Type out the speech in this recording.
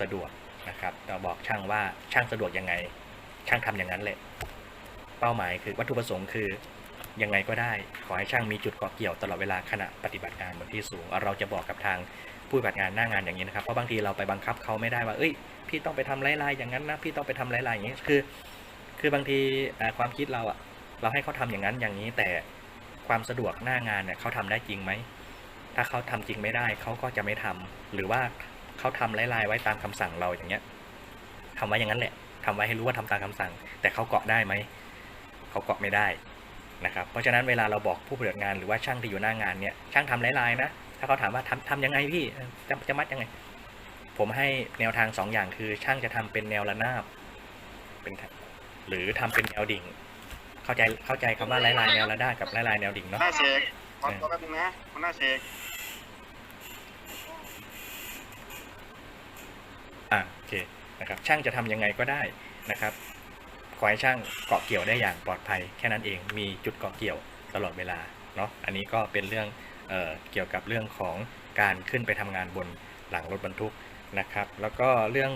สะดวกนะครับเราบอกช่างว่าช่างสะดวกยังไง ช่างทำอย่างนั้นแหละเป้าหมายคือวัตถุประสงค์คือยังไงก็ได้ ขอให้ช่างมีจุดเกาะเกี่ยวตลอดเวลาขณะปฏิบัติงานบนที่สูง เราจะบอกกับทางผู้ปฏิบัติงานหน้างานอย่างนี้นะครับ เพราะบางทีเราไปบังคับเขาไม่ได้ว่า เอ้ย พี่ต้องไปทำไล่ๆอย่างนั้นนะ พี่ต้องไปทำไล่ๆอย่างนี้ คือ คือบางทีความคิดเราอะเราให้เขาทำอย่างนั้นอย่างนี้ แต่ความสะดวกหน้างานเนี่ยเขาทำได้จริงไหม ถ้าเขาทำจริงไม่ได้เขาก็จะไม่ทำหรือว่า เขาทำไล่ๆไว้ตามคำสั่งเราอย่างเงี้ยทำไว้อย่างนั้นแหละทำไว้ให้รู้ว่าทำตามคำสั่ง แต่เขาเกาะได้ไหมเขาเกาะไม่ได้นะครับ เพราะฉะนั้นเวลาเราบอกผู้ปฏิบัติงานหรือว่าช่างที่อยู่หน้างานเนี่ยช่างทำไล่ๆนะ ถ้าเขาถามว่าทำทำยังไงพี่เออจะจะมัดยังไง ผมให้แนวทางสองอย่างคือช่างจะทำเป็นแนวระนาบเป็นแถบหรือทำเป็นแนวดิ่ง เข้าใจเข้าใจคำว่าไล่ลายแนวระนาบกับไล่ลายแนวดิ่งหัวเนาะหน้าเสกขอตัวแป๊บนึงนะหัวหน้าเสก อะโอเคนะครับช่างจะทำยังไงก็ได้นะครับขอให้ช่างเกาะเกี่ยวได้อย่างปลอดภัยแค่นั้นเองมีจุดเกาะเกี่ยวตลอดเวลาเนาะอันนี้ก็เป็นเรื่องเออเกี่ยวกับเรื่องของการขึ้นไปทำงานบนหลังรถบรรทุกนะครับ แล้วก็เรื่อง